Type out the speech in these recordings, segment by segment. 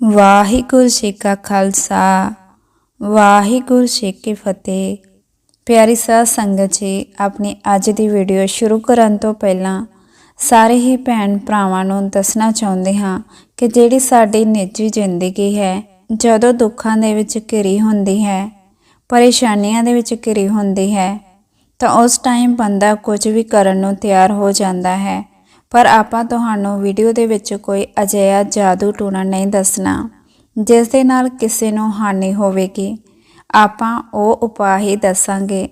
ਵਾਹਿਗੁਰੂ ਜੀ ਕਾ ਖਾਲਸਾ, ਵਾਹਿਗੁਰੂ ਜੀ ਕੀ ਫਤਿਹ। ਪਿਆਰੀ ਸਾਧ ਸੰਗਤ ਜੀ, ਆਪਣੀ ਅੱਜ ਦੀ ਵੀਡੀਓ ਸ਼ੁਰੂ ਕਰਨ ਤੋਂ ਪਹਿਲਾਂ ਸਾਰੇ ਹੀ ਭੈਣ ਭਰਾਵਾਂ ਨੂੰ ਦੱਸਣਾ ਚਾਹੁੰਦੇ ਹਾਂ ਕਿ ਜਿਹੜੀ ਸਾਡੀ ਨਿੱਜੀ ਜ਼ਿੰਦਗੀ ਹੈ, ਜਦੋਂ ਦੁੱਖਾਂ ਦੇ ਵਿੱਚ ਘਿਰੀ ਹੁੰਦੀ ਹੈ, ਪਰੇਸ਼ਾਨੀਆਂ ਦੇ ਵਿੱਚ ਘਿਰੀ ਹੁੰਦੀ ਹੈ, ਤਾਂ ਉਸ ਟਾਈਮ ਬੰਦਾ ਕੁਝ ਵੀ ਕਰਨ ਨੂੰ ਤਿਆਰ ਹੋ ਜਾਂਦਾ ਹੈ। ਪਰ ਆਪਾਂ ਤੁਹਾਨੂੰ ਵੀਡੀਓ ਦੇ ਵਿੱਚ ਕੋਈ ਅਜਿਹਾ ਜਾਦੂ ਟੂਣਾ ਨਹੀਂ ਦੱਸਣਾ, ਜਿਸ ਦੇ ਨਾਲ ਕਿਸੇ ਨੂੰ ਹਾਨੀ ਹੋਵੇਗੀ। ਆਪਾਂ ਉਹ ਉਪਾਅ ਹੀ ਦੱਸਾਂਗੇ,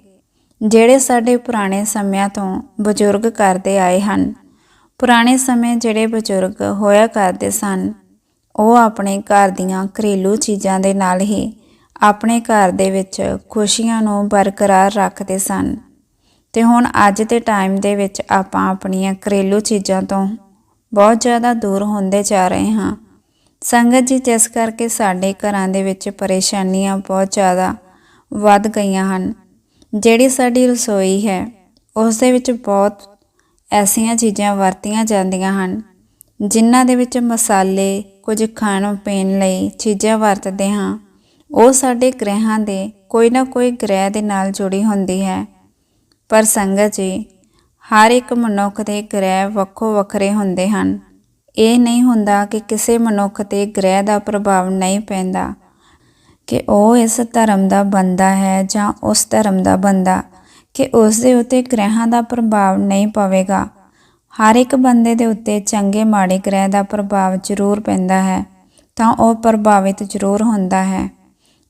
ਜਿਹੜੇ ਸਾਡੇ ਪੁਰਾਣੇ ਸਮਿਆਂ ਤੋਂ ਬਜ਼ੁਰਗ ਕਰਦੇ ਆਏ ਹਨ। ਪੁਰਾਣੇ ਸਮੇਂ ਜਿਹੜੇ ਬਜ਼ੁਰਗ ਹੋਇਆ ਕਰਦੇ ਸਨ, ਉਹ ਆਪਣੇ ਘਰ ਦੀਆਂ ਘਰੇਲੂ ਚੀਜ਼ਾਂ ਦੇ ਨਾਲ ਹੀ ਆਪਣੇ ਘਰ ਦੇ ਵਿੱਚ ਖੁਸ਼ੀਆਂ ਨੂੰ ਬਰਕਰਾਰ ਰੱਖਦੇ ਸਨ। ਤੇ ਹੁਣ ਅੱਜ ਦੇ ਟਾਈਮ ਦੇ ਵਿੱਚ ਆਪਾਂ ਆਪਣੀਆਂ ਘਰੇਲੂ ਚੀਜ਼ਾਂ ਤੋਂ ਬਹੁਤ ਜ਼ਿਆਦਾ ਦੂਰ ਹੁੰਦੇ ਜਾ ਰਹੇ ਹਾਂ। ਸੰਗਤ ਜੀ, ਜਿਸ ਕਰਕੇ ਸਾਡੇ ਘਰਾਂ ਦੇ ਵਿੱਚ ਪਰੇਸ਼ਾਨੀਆਂ ਬਹੁਤ ਜ਼ਿਆਦਾ ਵੱਧ ਗਈਆਂ ਹਨ। ਜਿਹੜੀ ਸਾਡੀ ਰਸੋਈ ਹੈ, ਉਸ ਦੇ ਵਿੱਚ ਬਹੁਤ ਐਸੀਆਂ ਚੀਜ਼ਾਂ ਵਰਤੀਆਂ ਜਾਂਦੀਆਂ ਹਨ, ਜਿਨ੍ਹਾਂ ਦੇ ਵਿੱਚ ਮਸਾਲੇ, ਕੁਝ ਖਾਣ ਪੀਣ ਲਈ ਚੀਜ਼ਾਂ ਵਰਤਦੇ ਹਾਂ। ਉਹ ਸਾਡੇ ਗ੍ਰਹਿਾਂ ਦੇ ਕੋਈ ਨਾ ਕੋਈ ਗ੍ਰਹਿ ਦੇ ਨਾਲ ਜੁੜੀ ਹੁੰਦੀ ਹੈ। ਪਰ ਸੰਗਤ ਜੀ, ਹਰ ਇੱਕ ਮਨੁੱਖ ਦੇ ਗ੍ਰਹਿ ਵੱਖੋ ਵੱਖਰੇ ਹੁੰਦੇ ਹਨ। ਇਹ ਨਹੀਂ ਹੁੰਦਾ ਕਿ ਕਿਸੇ ਮਨੁੱਖ ਤੇ ਗ੍ਰਹਿ ਦਾ ਪ੍ਰਭਾਵ ਨਹੀਂ ਪੈਂਦਾ ਕਿ ਉਹ ਇਸ ਧਰਮ ਦਾ ਬੰਦਾ ਹੈ ਜਾਂ ਉਸ ਧਰਮ ਦਾ ਬੰਦਾ, ਕਿ ਉਸ ਦੇ ਉੱਤੇ ਗ੍ਰਹਿਾਂ ਦਾ ਪ੍ਰਭਾਵ ਨਹੀਂ ਪਵੇਗਾ। ਹਰ ਇੱਕ ਬੰਦੇ ਦੇ ਉੱਤੇ ਚੰਗੇ ਮਾੜੇ ਗ੍ਰਹਿ ਦਾ ਪ੍ਰਭਾਵ ਜ਼ਰੂਰ ਪੈਂਦਾ ਹੈ, ਤਾਂ ਉਹ ਪ੍ਰਭਾਵਿਤ ਜ਼ਰੂਰ ਹੁੰਦਾ ਹੈ।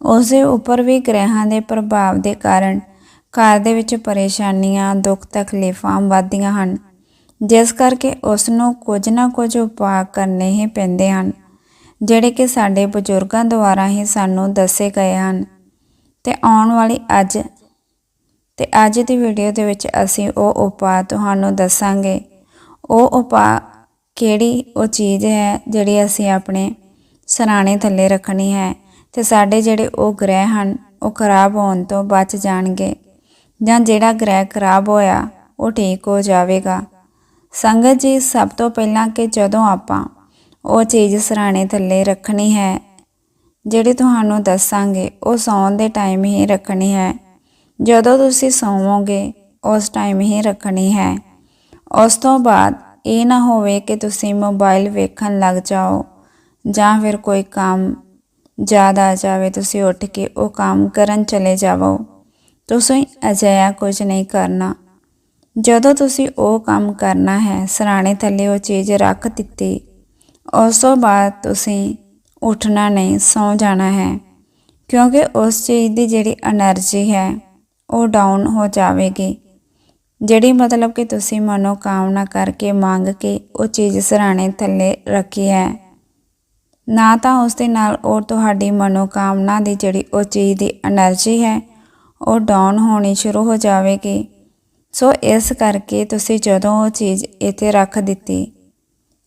ਉਸ ਦੇ ਉੱਪਰ ਵੀ ਗ੍ਰਹਿਾਂ ਦੇ ਪ੍ਰਭਾਵ ਦੇ ਕਾਰਨ ਘਰ ਦੇ ਵਿੱਚ ਪਰੇਸ਼ਾਨੀਆਂ, ਦੁੱਖ ਤਕਲੀਫਾਂ ਵੱਧਦੀਆਂ ਹਨ, ਜਿਸ ਕਰਕੇ ਉਸ ਨੂੰ ਕੁਝ ਨਾ ਕੁਝ ਉਪਾਅ ਕਰਨੇ ਹੀ ਪੈਂਦੇ ਹਨ, ਜਿਹੜੇ ਕਿ ਸਾਡੇ ਬਜ਼ੁਰਗਾਂ ਦੁਆਰਾ ਹੀ ਸਾਨੂੰ ਦੱਸੇ ਗਏ ਹਨ। ਤੇ ਆਉਣ ਵਾਲੀ ਅੱਜ, ਤੇ ਅੱਜ ਦੀ ਵੀਡੀਓ ਦੇ ਵਿੱਚ ਅਸੀਂ ਉਹ ਉਪਾਅ ਤੁਹਾਨੂੰ ਦੱਸਾਂਗੇ। ਉਹ ਉਪਾਅ ਕਿਹੜੀ ਉਹ ਚੀਜ਼ ਹੈ ਜਿਹੜੀ ਅਸੀਂ ਆਪਣੇ ਸਰਾਣੇ ਥੱਲੇ ਰੱਖਣੀ ਹੈ ਤੇ ਸਾਡੇ ਜਿਹੜੇ ਉਹ ਗ੍ਰਹਿ ਹਨ, ਉਹ ਖਰਾਬ ਹੋਣ ਤੋਂ ਬਚ ਜਾਣਗੇ। ਜਾਂ ਜਿਹੜਾ ਗ੍ਰਹਿ ਖਰਾਬ ਹੋਇਆ, ਉਹ ਠੀਕ ਹੋ ਜਾਵੇਗਾ। ਸੰਗਤ ਜੀ, ਸਭ ਤੋਂ ਪਹਿਲਾਂ ਕਿ ਜਦੋਂ ਆਪਾਂ ਉਹ ਚੀਜ਼ ਸਰਾਣੇ ਥੱਲੇ ਰੱਖਣੀ ਹੈ, ਜਿਹੜੀ ਤੁਹਾਨੂੰ ਦੱਸਾਂਗੇ, ਉਹ ਸੌਣ ਦੇ ਟਾਈਮ ਹੀ ਰੱਖਣੀ ਹੈ। ਜਦੋਂ ਤੁਸੀਂ ਸੌਵੋਗੇ, ਉਸ ਟਾਈਮ ਹੀ ਰੱਖਣੀ ਹੈ। ਉਸ ਤੋਂ ਬਾਅਦ ਇਹ ਨਾ ਹੋਵੇ ਕਿ ਤੁਸੀਂ ਮੋਬਾਈਲ ਵੇਖਣ ਲੱਗ ਜਾਓ, ਜਾਂ ਫਿਰ ਕੋਈ ਕੰਮ ਜ਼ਿਆਦਾ ਆ ਜਾਵੇ, ਤੁਸੀਂ ਉੱਠ ਕੇ ਉਹ ਕੰਮ ਕਰਨ ਚਲੇ ਜਾਵੋ। ਤੁਸੀਂ ਅਜਿਹਾ ਕੁਝ ਨਹੀਂ ਕਰਨਾ। ਜਦੋਂ ਤੁਸੀਂ ਉਹ ਕੰਮ ਕਰਨਾ ਹੈ, ਸਰਾਣੇ ਥੱਲੇ ਉਹ ਚੀਜ਼ ਰੱਖ ਦਿੱਤੀ, ਉਸ ਤੋਂ ਬਾਅਦ ਤੁਸੀਂ ਉੱਠਣਾ ਨਹੀਂ, ਸੌ ਜਾਣਾ ਹੈ। ਕਿਉਂਕਿ ਉਸ ਚੀਜ਼ ਦੀ ਜਿਹੜੀ એનર્ਜੀ ਹੈ, ਉਹ ਡਾਊਨ ਹੋ ਜਾਵੇਗੀ। ਜਿਹੜੀ ਮਤਲਬ ਕਿ ਤੁਸੀਂ ਮਨੋ ਕਾਮਨਾ ਕਰਕੇ ਮੰਗ ਕੇ ਉਹ ਚੀਜ਼ ਸਰਾਣੇ ਥੱਲੇ ਰੱਖੀ ਹੈ, ਨਾ ਤਾਂ ਉਸ ਦੇ ਨਾਲ ਉਹ ਤੁਹਾਡੀ ਮਨੋ ਕਾਮਨਾ ਦੀ ਜਿਹੜੀ ਉਹ ਚੀਜ਼ ਦੀ એનર્ਜੀ ਹੈ ਉਹ ਡਾਊਨ ਹੋਣੀ ਸ਼ੁਰੂ ਹੋ ਜਾਵੇਗੀ। ਸੋ ਇਸ ਕਰਕੇ ਤੁਸੀਂ ਜਦੋਂ ਉਹ ਚੀਜ਼ ਇੱਥੇ ਰੱਖ ਦਿੱਤੀ,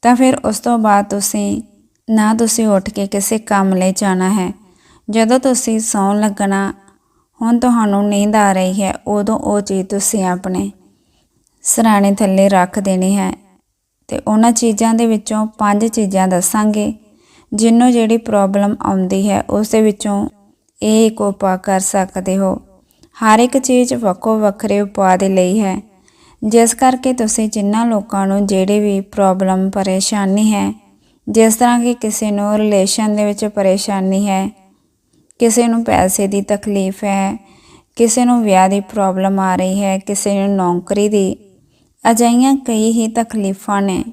ਤਾਂ ਫਿਰ ਉਸ ਤੋਂ ਬਾਅਦ ਤੁਸੀਂ, ਨਾ ਤੁਸੀਂ ਉੱਠ ਕੇ ਕਿਸੇ ਕੰਮ ਲਈ ਜਾਣਾ ਹੈ। ਜਦੋਂ ਤੁਸੀਂ ਸੌਣ ਲੱਗਣਾ, ਹੁਣ ਤੁਹਾਨੂੰ ਨੀਂਦ ਆ ਰਹੀ ਹੈ, ਉਦੋਂ ਉਹ ਚੀਜ਼ ਤੁਸੀਂ ਆਪਣੇ ਸਰਾਣੇ ਥੱਲੇ ਰੱਖ ਦੇਣੀ ਹੈ। ਤੇ ਉਹਨਾਂ ਚੀਜ਼ਾਂ ਦੇ ਵਿੱਚੋਂ ਪੰਜ ਚੀਜ਼ਾਂ ਦੱਸਾਂਗੇ, ਜਿੰਨੂੰ ਜਿਹੜੀ ਪ੍ਰੋਬਲਮ ਆਉਂਦੀ ਹੈ, ਉਸ ਦੇ ਵਿੱਚੋਂ ਇਹ ਇੱਕ ਉਪਾਅ ਕਰ ਸਕਦੇ ਹੋ। ਹਰ ਇੱਕ ਚੀਜ਼ ਵੱਖੋ ਵੱਖਰੇ ਉਪਾਅ ਦੇ ਲਈ ਹੈ। ਜਿਸ ਕਰਕੇ ਤੁਸੀਂ ਜਿੰਨਾ ਲੋਕਾਂ ਨੂੰ ਜਿਹੜੇ ਵੀ ਪ੍ਰੋਬਲਮ ਪਰੇਸ਼ਾਨੀ ਹੈ, ਜਿਸ ਤਰ੍ਹਾਂ ਕਿ ਕਿਸੇ ਨੂੰ ਰਿਲੇਸ਼ਨ ਦੇ ਵਿੱਚ ਪਰੇਸ਼ਾਨੀ ਹੈ, ਕਿਸੇ ਨੂੰ ਪੈਸੇ ਦੀ ਤਕਲੀਫ ਹੈ, ਕਿਸੇ ਨੂੰ ਵਿਆਹ ਦੀ ਪ੍ਰੋਬਲਮ ਆ ਰਹੀ ਹੈ, ਕਿਸੇ ਨੂੰ ਨੌਕਰੀ ਦੀ, ਅਜਿਹੀਆਂ ਕਈ ਹੀ ਤਕਲੀਫਾਂ ਨੇ,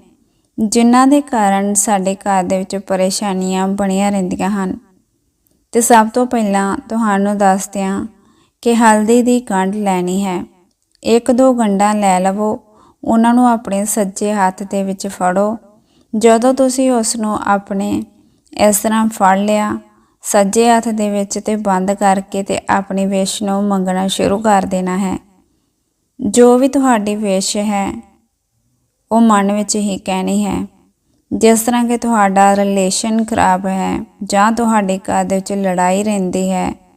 ਜਿਨ੍ਹਾਂ ਦੇ ਕਾਰਨ ਸਾਡੇ ਘਰ ਦੇ ਵਿੱਚ ਪਰੇਸ਼ਾਨੀਆਂ ਬਣੀਆਂ ਰਹਿੰਦੀਆਂ ਹਨ। ਤੇ ਸਭ ਤੋਂ ਪਹਿਲਾਂ ਤੁਹਾਨੂੰ ਦੱਸਦੇ ਹਾਂ ਕਿ ਹਲਦੀ ਦੀ ਗੰਢ ਲੈਣੀ ਹੈ। ਇੱਕ ਦੋ ਗੰਢਾਂ ਲੈ ਲਵੋ। ਉਹਨਾਂ ਨੂੰ ਆਪਣੇ ਸੱਜੇ ਹੱਥ ਦੇ ਵਿੱਚ ਫੜੋ। ਜਦੋਂ ਤੁਸੀਂ ਉਸ ਨੂੰ ਆਪਣੇ ਇਸ ਤਰ੍ਹਾਂ ਫੜ ਲਿਆ, ਸੱਜੇ ਹੱਥ ਦੇ ਵਿੱਚ ਤੇ ਬੰਦ ਕਰਕੇ ਤੇ ਆਪਣੀ ਵਿਸ਼ ਨੂੰ ਮੰਗਣਾ ਸ਼ੁਰੂ ਕਰ ਦੇਣਾ ਹੈ। ਜੋ ਵੀ ਤੁਹਾਡੀ ਵਿਸ਼ ਹੈ, ਉਹ ਮਨ ਵਿੱਚ ਹੀ ਕਹਿਣੀ ਹੈ। ਜਿਸ ਤਰ੍ਹਾਂ ਕਿ ਤੁਹਾਡਾ ਰਿਲੇਸ਼ਨ ਖਰਾਬ ਹੈ ਜਾਂ ਤੁਹਾਡੇ ਘਰ ਦੇ ਵਿੱਚ ਲੜਾਈ ਰਹਿੰਦੀ ਹੈ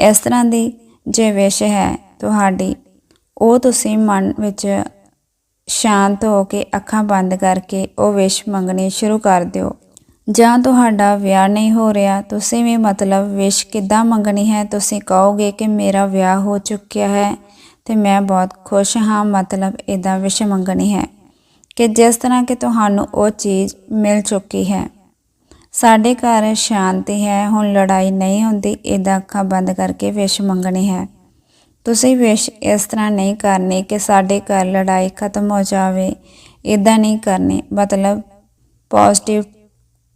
ਇਸ ਤਰ੍ਹਾਂ ਦੀ ਜੇ ਵਿਸ਼ ਹੈ ਤੁਹਾਡੀ, ਉਹ ਤੁਸੀਂ ਮਨ ਵਿੱਚ ਸ਼ਾਂਤ ਹੋ ਕੇ ਅੱਖਾਂ ਬੰਦ ਕਰਕੇ ਉਹ ਵਿਸ਼ ਮੰਗਣੀ ਸ਼ੁਰੂ ਕਰ ਦਿਓ। ਜਾਂ ਤੁਹਾਡਾ ਵਿਆਹ ਨਹੀਂ ਹੋ ਰਿਹਾ, ਤੁਸੀਂ ਵੀ ਮਤਲਬ ਵਿਸ਼ ਕਿੱਦਾਂ ਮੰਗਣੀ ਹੈ? ਤੁਸੀਂ ਕਹੋਗੇ ਕਿ ਮੇਰਾ ਵਿਆਹ ਹੋ ਚੁੱਕਿਆ ਹੈ ਤੇ ਮੈਂ ਬਹੁਤ ਖੁਸ਼ ਹਾਂ, ਮਤਲਬ ਇਦਾਂ ਵਿਸ਼ ਮੰਗਣੀ ਹੈ ਕਿ ਜਿਸ ਤਰ੍ਹਾਂ ਕਿ ਤੁਹਾਨੂੰ ਉਹ ਚੀਜ਼ ਮਿਲ ਚੁੱਕੀ ਹੈ। ਸਾਡੇ ਘਰ ਸ਼ਾਂਤੀ ਹੈ, ਹੁਣ ਲੜਾਈ ਨਹੀਂ ਹੁੰਦੀ ਇਦਾਂ ਅੱਖਾਂ ਬੰਦ ਕਰਕੇ ਵਿਸ਼ ਮੰਗਣੀ ਹੈ। ਤੁਸੀਂ ਵਿਸ਼ ਇਸ ਤਰ੍ਹਾਂ ਨਹੀਂ ਕਰਨੀ ਕਿ ਸਾਡੇ ਘਰ ਲੜਾਈ ਖਤਮ ਹੋ ਜਾਵੇ। ਇਦਾਂ ਨਹੀਂ ਕਰਨੀ, ਮਤਲਬ ਪੋਜ਼ਿਟਿਵ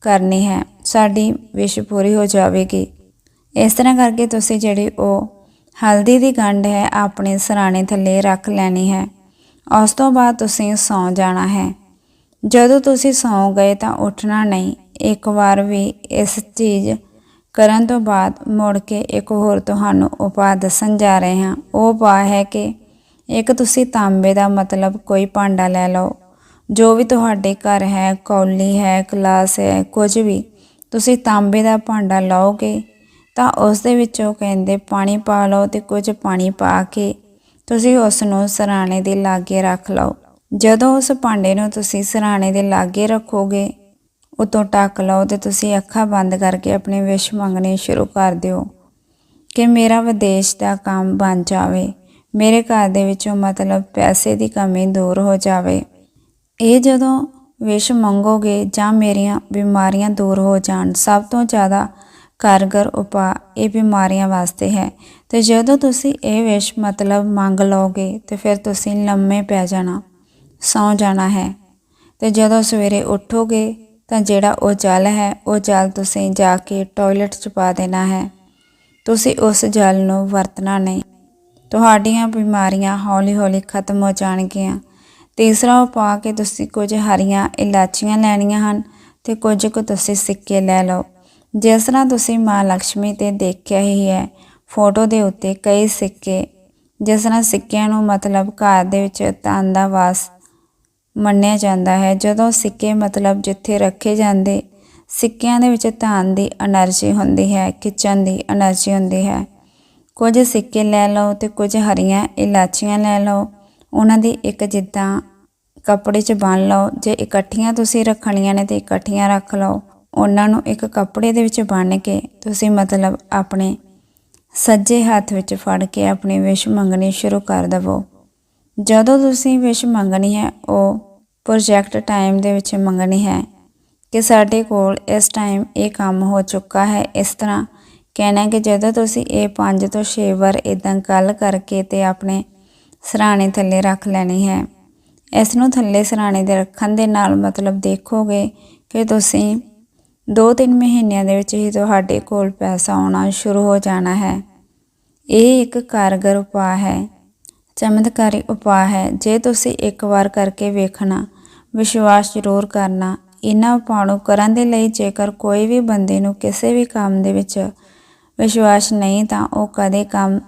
ਕਰਨੀ ਹੈ, ਸਾਡੀ ਵਿਸ਼ ਪੂਰੀ ਹੋ ਜਾਵੇਗੀ। ਇਸ ਤਰ੍ਹਾਂ ਕਰਕੇ ਤੁਸੀਂ ਜਿਹੜੀ ਉਹ ਹਲਦੀ ਦੀ ਗੰਢ ਹੈ, ਆਪਣੇ ਸਰਾਣੇ ਥੱਲੇ ਰੱਖ ਲੈਣੀ ਹੈ। ਉਸ ਤੋਂ ਬਾਅਦ ਤੁਸੀਂ ਸੌਂ ਜਾਣਾ ਹੈ। ਜਦੋਂ ਤੁਸੀਂ ਸੌਂ ਗਏ ਤਾਂ ਉੱਠਣਾ ਨਹੀਂ ਇੱਕ ਵਾਰ ਵੀ ਇਸ ਚੀਜ਼ ਕਰਨ ਤੋਂ ਬਾਅਦ ਮੁੜ ਕੇ ਇੱਕ ਹੋਰ ਤੁਹਾਨੂੰ ਉਪਾਅ ਦੱਸਣ ਜਾ ਰਹੇ ਹਾਂ। ਉਹ ਉਪਾਅ ਹੈ ਕਿ ਇੱਕ ਤੁਸੀਂ ਤਾਂਬੇ ਦਾ ਮਤਲਬ ਕੋਈ ਭਾਂਡਾ ਲੈ ਲਓ, ਜੋ ਵੀ ਤੁਹਾਡੇ ਘਰ ਹੈ, ਕੌਲੀ ਹੈ, ਗਲਾਸ ਹੈ, ਕੁਝ ਵੀ, ਤੁਸੀਂ ਤਾਂਬੇ ਦਾ ਭਾਂਡਾ ਲਓਗੇ ਤਾਂ ਉਸ ਦੇ ਵਿੱਚੋਂ ਕਹਿੰਦੇ ਪਾਣੀ ਪਾ ਲਓ ਤੇ ਕੁਝ ਪਾਣੀ ਪਾ ਕੇ ਤੁਸੀਂ ਉਸ ਨੂੰ ਸਰਾਣੇ ਦੇ ਲਾਗੇ ਰੱਖ ਲਓ। ਜਦੋਂ ਉਸ ਭਾਂਡੇ ਨੂੰ ਤੁਸੀਂ ਸਰਾਣੇ ਦੇ ਲਾਗੇ ਰੱਖੋਗੇ ਉਤੋਂ ਟੱਕ ਲਓ ਤੇ ਤੁਸੀਂ ਅੱਖਾਂ ਬੰਦ ਕਰਕੇ ਆਪਣੀ ਵਿਸ਼ ਮੰਗਣੀ ਸ਼ੁਰੂ ਕਰ ਦਿਓ। ਕਿ ਮੇਰਾ ਵਿਦੇਸ਼ ਦਾ ਕੰਮ ਬਣ ਜਾਵੇ। ਮੇਰੇ ਘਰ ਦੇ ਵਿੱਚੋਂ ਮਤਲਬ ਪੈਸੇ ਦੀ ਕਮੀ ਦੂਰ ਹੋ ਜਾਵੇ। ਇਹ ਜਦੋਂ ਵਿਸ਼ ਮੰਗੋਗੇ ਜਾਂ ਮੇਰੀਆਂ ਬਿਮਾਰੀਆਂ ਦੂਰ ਹੋ ਜਾਣ, ਸਭ ਤੋਂ ਜ਼ਿਆਦਾ ਕਾਰਗਰ ਉਪਾਅ ਇਹ ਬਿਮਾਰੀਆਂ ਵਾਸਤੇ ਹੈ। ਤੇ ਜਦੋਂ ਤੁਸੀਂ ਇਹ ਵਿਸ਼ ਮਤਲਬ ਮੰਗ ਲਓਗੇ, ਤੇ ਫਿਰ ਤੁਸੀਂ ਲੰਮੇ ਪੈ ਜਾਣਾ, ਸੌਂ ਜਾਣਾ ਹੈ। ਤੇ ਜਦੋਂ ਸਵੇਰੇ ਉੱਠੋਗੇ ਤਾਂ ਜਿਹੜਾ ਉਹ ਜਲ ਹੈ, ਉਹ ਜਲ ਤੁਸੀਂ ਜਾ ਕੇ ਟਾਇਲਟ 'ਚ ਪਾ ਦੇਣਾ ਹੈ। ਤੁਸੀਂ ਉਸ ਜਲ ਨੂੰ ਵਰਤਣਾ ਨਹੀਂ। ਤੁਹਾਡੀਆਂ ਬਿਮਾਰੀਆਂ ਹੌਲੀ-ਹੌਲੀ ਖਤਮ ਹੋ ਜਾਣਗੀਆਂ। ਤੀਸਰਾ ਉਪਾਅ ਕਿ ਤੁਸੀਂ ਕੁਝ ਹਰੀਆਂ ਇਲਾਚੀਆਂ ਲੈਣੀਆਂ ਹਨ ਤੇ ਕੁਝ ਕੁ ਤੁਸੀਂ ਸਿੱਕੇ ਲੈ ਲਓ। ਜਿਸ ਤਰ੍ਹਾਂ ਤੁਸੀਂ ਮਾਂ ਲక్ష్ਮੀ ਤੇ ਦੇਖਿਆ ਹੀ ਹੈ, ਫੋਟੋ ਦੇ ਉੱਤੇ ਕਈ ਸਿੱਕੇ। ਜਿਸ ਤਰ੍ਹਾਂ ਸਿੱਕਿਆਂ ਨੂੰ ਮਤਲਬ ਘਰ ਦੇ ਵਿੱਚ ਧਨ ਦਾ ਵਾਸ ਮੰਨਿਆ ਜਾਂਦਾ ਹੈ। ਜਦੋਂ ਸਿੱਕੇ ਮਤਲਬ ਜਿੱਥੇ ਰੱਖੇ ਜਾਂਦੇ, ਸਿੱਕਿਆਂ ਦੇ ਵਿੱਚ ਧਾਨ ਦੀ એનર્ਜੀ ਹੁੰਦੀ ਹੈ ਕਿਚਨ ਦੀ એનર્ਜੀ ਹੁੰਦੀ ਹੈ। ਕੁਝ ਸਿੱਕੇ ਲੈ ਲਓ ਤੇ ਕੁਝ ਹਰੀਆਂ ਇਲਾਚੀਆਂ ਲੈ ਲਓ। ਉਹਨਾਂ ਦੀ ਇੱਕ ਜਿੱਦਾਂ ਕੱਪੜੇ 'ਚ ਬੰਨ ਲਓ। ਜੇ ਇਕੱਠੀਆਂ ਤੁਸੀਂ ਰੱਖਣੀਆਂ ਨੇ ਤੇ ਇਕੱਠੀਆਂ ਰੱਖ ਲਓ। ਉਹਨਾਂ ਨੂੰ ਇੱਕ ਕੱਪੜੇ ਦੇ ਵਿੱਚ ਬੰਨ ਕੇ ਤੁਸੀਂ ਮਤਲਬ ਆਪਣੇ ਸੱਜੇ ਹੱਥ ਵਿੱਚ ਫੜ ਕੇ ਆਪਣੀ ਵਿਸ਼ ਮੰਗਣੀ ਸ਼ੁਰੂ ਕਰ ਦਵੋ। ਜਦੋਂ ਤੁਸੀਂ ਵਿਸ਼ ਮੰਗਣੀ ਹੈ, ਉਹ ਪ੍ਰੋਜੈਕਟ ਟਾਈਮ ਦੇ ਵਿੱਚ ਮੰਗਣੀ ਹੈ ਕਿ ਸਾਡੇ ਕੋਲ ਇਸ ਟਾਈਮ ਇਹ ਕੰਮ ਹੋ ਚੁੱਕਾ ਹੈ। ਇਸ ਤਰ੍ਹਾਂ ਕਹਿਣਾ ਕਿ ਜਦੋਂ ਤੁਸੀਂ ਇਹ 5 ਤੋਂ 6 ਵਾਰ ਇਦਾਂ ਗੱਲ ਕਰਕੇ ਤੇ ਆਪਣੇ ਸਰਾਣੇ ਥੱਲੇ ਰੱਖ ਲੈਣੀ ਹੈ, ਇਸ ਨੂੰ ਥੱਲੇ ਸਰਾਣੇ ਦੇ ਰੱਖਣ ਦੇ ਨਾਲ ਮਤਲਬ ਦੇਖੋਗੇ ਕਿ ਤੁਸੀਂ 2-3 ਮਹੀਨਿਆਂ ਦੇ ਵਿੱਚ ਹੀ ਤੁਹਾਡੇ ਕੋਲ ਪੈਸਾ ਆਉਣਾ ਸ਼ੁਰੂ ਹੋ ਜਾਣਾ ਹੈ। ਇਹ ਇੱਕ ਕਾਰਗਰ ਉਪਾਅ ਹੈ। ਚਮਤਕਾਰੀ ਉਪਾਅ ਹੈ। ਜੇ ਤੁਸੀਂ ਇੱਕ ਵਾਰ ਕਰਕੇ ਵੇਖਣਾ, ਵਿਸ਼ਵਾਸ ਜ਼ਰੂਰ ਕਰਨਾ। ਇਹਨਾਂ ਉਪਾਅ ਨੂੰ ਕਰਨ ਦੇ ਲਈ ਜੇਕਰ ਕੋਈ ਵੀ ਬੰਦੇ ਨੂੰ ਕਿਸੇ ਵੀ ਕੰਮ ਦੇ ਵਿੱਚ ਵਿਸ਼ਵਾਸ ਨਹੀਂ, ਤਾਂ ਉਹ ਕਦੇ ਕੰਮ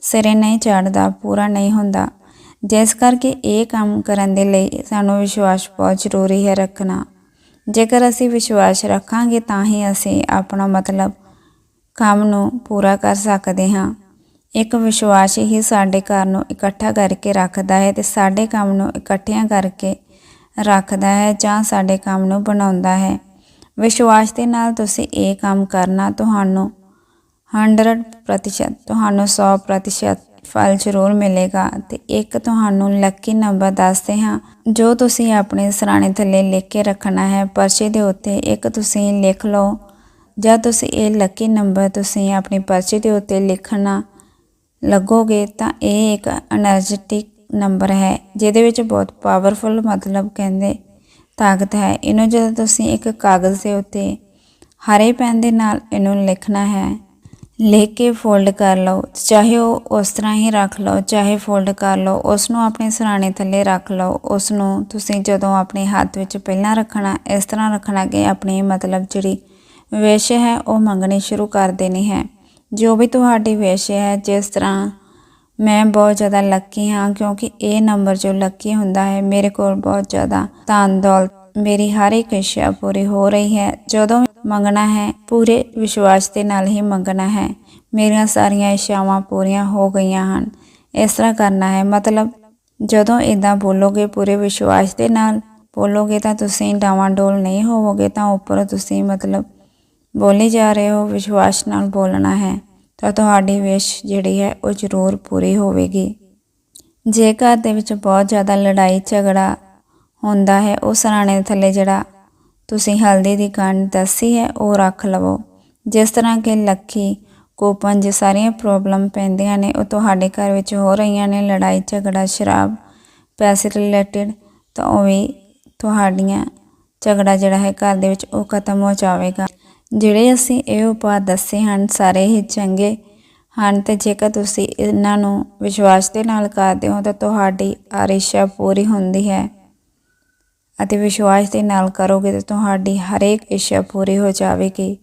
ਸਿਰੇ ਨਹੀਂ ਚੜਦਾ ਪੂਰਾ ਨਹੀਂ ਹੁੰਦਾ। ਜਿਸ ਕਰਕੇ ਇਹ ਕੰਮ ਕਰਨ ਦੇ ਲਈ ਸਾਨੂੰ ਵਿਸ਼ਵਾਸ ਬਹੁਤ ਜ਼ਰੂਰੀ ਹੈ ਰੱਖਣਾ। ਜੇਕਰ ਅਸੀਂ ਵਿਸ਼ਵਾਸ ਰੱਖਾਂਗੇ, ਤਾਂ ਹੀ ਅਸੀਂ ਆਪਣਾ ਮਤਲਬ ਕੰਮ ਨੂੰ ਪੂਰਾ ਕਰ ਸਕਦੇ ਹਾਂ। ਇੱਕ ਵਿਸ਼ਵਾਸ ਹੀ ਸਾਡੇ ਘਰ ਨੂੰ ਇਕੱਠਾ ਕਰਕੇ ਰੱਖਦਾ ਹੈ ਤੇ ਸਾਡੇ ਕੰਮ ਨੂੰ ਇਕੱਠਿਆਂ ਕਰਕੇ ਰੱਖਦਾ ਹੈ ਜਾਂ ਸਾਡੇ ਕੰਮ ਨੂੰ ਬਣਾਉਂਦਾ ਹੈ। ਵਿਸ਼ਵਾਸ ਦੇ ਨਾਲ ਤੁਸੀਂ ਇਹ ਕੰਮ ਕਰਨਾ ਤੁਹਾਨੂੰ 100% ਤੁਹਾਨੂੰ 100% ਫਲ ਜ਼ਰੂਰ ਮਿਲੇਗਾ ਤੇ ਇੱਕ ਤੁਹਾਨੂੰ ਲੱਕੀ ਨੰਬਰ ਦੱਸਦੇ ਹਾਂ। ਜੋ ਤੁਸੀਂ ਆਪਣੇ ਸਰਾਣੇ ਥੱਲੇ ਲਿਖ ਕੇ ਰੱਖਣਾ ਹੈ, ਪਰਚੇ ਦੇ ਉੱਤੇ ਇੱਕ ਤੁਸੀਂ ਲਿਖ ਲਓ। ਜਾਂ ਤੁਸੀਂ ਇਹ ਲੱਕੀ ਨੰਬਰ ਤੁਸੀਂ ਆਪਣੀ ਪਰਚੇ ਦੇ ਉੱਤੇ ਲਿਖਣਾ ਲੱਗੋਗੇ ਤਾਂ ਇਹ ਇੱਕ એનર્ਜੈਟਿਕ ਨੰਬਰ ਹੈ, ਜਿਹਦੇ ਵਿੱਚ ਬਹੁਤ ਪਾਵਰਫੁਲ ਮਤਲਬ ਕਹਿੰਦੇ ਤਾਕਤ ਹੈ। ਇਹਨੂੰ ਜਦੋਂ ਤੁਸੀਂ ਇੱਕ ਕਾਗਜ਼ ਦੇ ਉੱਤੇ ਹਰੇ ਪੈਨ ਦੇ ਨਾਲ ਇਹਨੂੰ ਲਿਖਣਾ ਹੈ, ਲਿਖ ਕੇ ਫੋਲਡ ਕਰ ਲਓ। ਚਾਹੇ ਉਹ ਉਸ ਤਰ੍ਹਾਂ ਹੀ ਰੱਖ ਲਓ, ਚਾਹੇ ਫੋਲਡ ਕਰ ਲਓ ਉਸ ਨੂੰ ਆਪਣੇ ਸਰਾਣੇ ਥੱਲੇ ਰੱਖ ਲਓ। ਉਸ ਨੂੰ ਤੁਸੀਂ ਜਦੋਂ ਆਪਣੇ ਹੱਥ ਵਿੱਚ ਪਹਿਲਾਂ ਰੱਖਣਾ, ਇਸ ਤਰ੍ਹਾਂ ਰੱਖਣਾ ਕਿ ਆਪਣੀ ਮਤਲਬ ਜਿਹੜੀ ਵਿਸ਼ ਹੈ ਉਹ ਮੰਗਣੀ ਸ਼ੁਰੂ ਕਰ ਦੇਣੀ ਹੈ। ਜੋ ਵੀ ਤੁਹਾਡੀ ਵਿਸ਼ ਹੈ, ਜਿਸ ਤਰ੍ਹਾਂ ਮੈਂ ਬਹੁਤ ਜ਼ਿਆਦਾ ਲੱਕੀ ਹਾਂ, ਕਿਉਂਕਿ ਇਹ ਨੰਬਰ ਜੋ ਲੱਕੀ ਹੁੰਦਾ ਹੈ, ਮੇਰੇ ਕੋਲ ਬਹੁਤ ਜ਼ਿਆਦਾ ਧਨ ਦੌਲਤ ਮੇਰੀ ਹਰ ਇੱਕ ਇੱਛਾ ਪੂਰੀ ਹੋ ਰਹੀ ਹੈ। ਜਦੋਂ ਮੰਗਣਾ ਹੈ, ਪੂਰੇ ਵਿਸ਼ਵਾਸ ਦੇ ਨਾਲ ਹੀ ਮੰਗਣਾ ਹੈ। ਮੇਰੀਆਂ ਸਾਰੀਆਂ ਇੱਛਾਵਾਂ ਪੂਰੀਆਂ ਹੋ ਗਈਆਂ ਹਨ। ਇਸ ਤਰ੍ਹਾਂ ਕਰਨਾ ਹੈ, ਮਤਲਬ ਜਦੋਂ ਇਦਾਂ ਬੋਲੋਗੇ, ਪੂਰੇ ਵਿਸ਼ਵਾਸ ਦੇ ਨਾਲ ਬੋਲੋਗੇ ਤਾਂ ਤੁਸੀਂ ਡਾਵਾਂ ਡੋਲ ਨਹੀਂ ਹੋਵੋਗੇ, ਤਾਂ ਉੱਪਰੋਂ ਤੁਸੀਂ ਮਤਲਬ ਬੋਲੀ ਜਾ ਰਹੇ ਹੋ, ਵਿਸ਼ਵਾਸ ਨਾਲ ਬੋਲਣਾ ਹੈ, ਤਾਂ ਤੁਹਾਡੀ ਵਿਸ਼ ਜਿਹੜੀ ਹੈ ਉਹ ਜ਼ਰੂਰ ਪੂਰੀ ਹੋਵੇਗੀ। ਜੇ ਘਰ ਦੇ ਵਿੱਚ ਬਹੁਤ ਜ਼ਿਆਦਾ ਲੜਾਈ ਝਗੜਾ ਹੁੰਦਾ ਹੈ ਉਹ ਸਰਾਣੇ ਦੇ ਥੱਲੇ ਜਿਹੜਾ ਤੁਸੀਂ ਹਲਦੀ ਦੀ ਕੰਡ ਦੱਸੀ ਹੈ, ਉਹ ਰੱਖ ਲਵੋ। ਜਿਸ ਤਰ੍ਹਾਂ ਕਿ ਲੱਖੀ, ਕੋਪਨ ਜੇ ਸਾਰੀਆਂ ਪ੍ਰੋਬਲਮ ਪੈਂਦੀਆਂ ਨੇ, ਉਹ ਤੁਹਾਡੇ ਘਰ ਵਿੱਚ ਹੋ ਰਹੀਆਂ ਨੇ, ਲੜਾਈ, ਝਗੜਾ, ਸ਼ਰਾਬ, ਪੈਸੇ ਰਿਲੇਟਡ ਤਾਂ ਉਹ ਵੀ ਤੁਹਾਡੀਆਂ ਝਗੜਾ ਜਿਹੜਾ ਹੈ ਘਰ ਦੇ ਵਿੱਚ ਉਹ ਖਤਮ ਹੋ ਜਾਵੇਗਾ। ਜਿਹੜੇ ਅਸੀਂ ਇਹ ਉਪਾਅ ਦੱਸੇ ਹਨ, ਸਾਰੇ ਹੀ ਚੰਗੇ ਹਨ ਤੇ ਜੇਕਰ ਤੁਸੀਂ ਇਹਨਾਂ ਨੂੰ ਵਿਸ਼ਵਾਸ ਦੇ ਨਾਲ ਕਰਦੇ ਹੋ ਤਾਂ ਤੁਹਾਡੀ ਆਰਿਸ਼ਾ ਪੂਰੀ ਹੁੰਦੀ ਹੈ ਅਤੇ ਵਿਸ਼ਵਾਸ ਦੇ ਨਾਲ ਕਰੋਗੇ ਤਾਂ ਤੁਹਾਡੀ ਹਰੇਕ ਇੱਛਾ ਪੂਰੀ ਹੋ ਜਾਵੇਗੀ।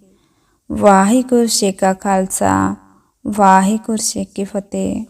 ਵਾਹਿਗੁਰੂ ਜੀ ਕਾ ਖਾਲਸਾ, ਵਾਹਿਗੁਰੂ ਜੀ ਕੀ ਫਤਿਹ।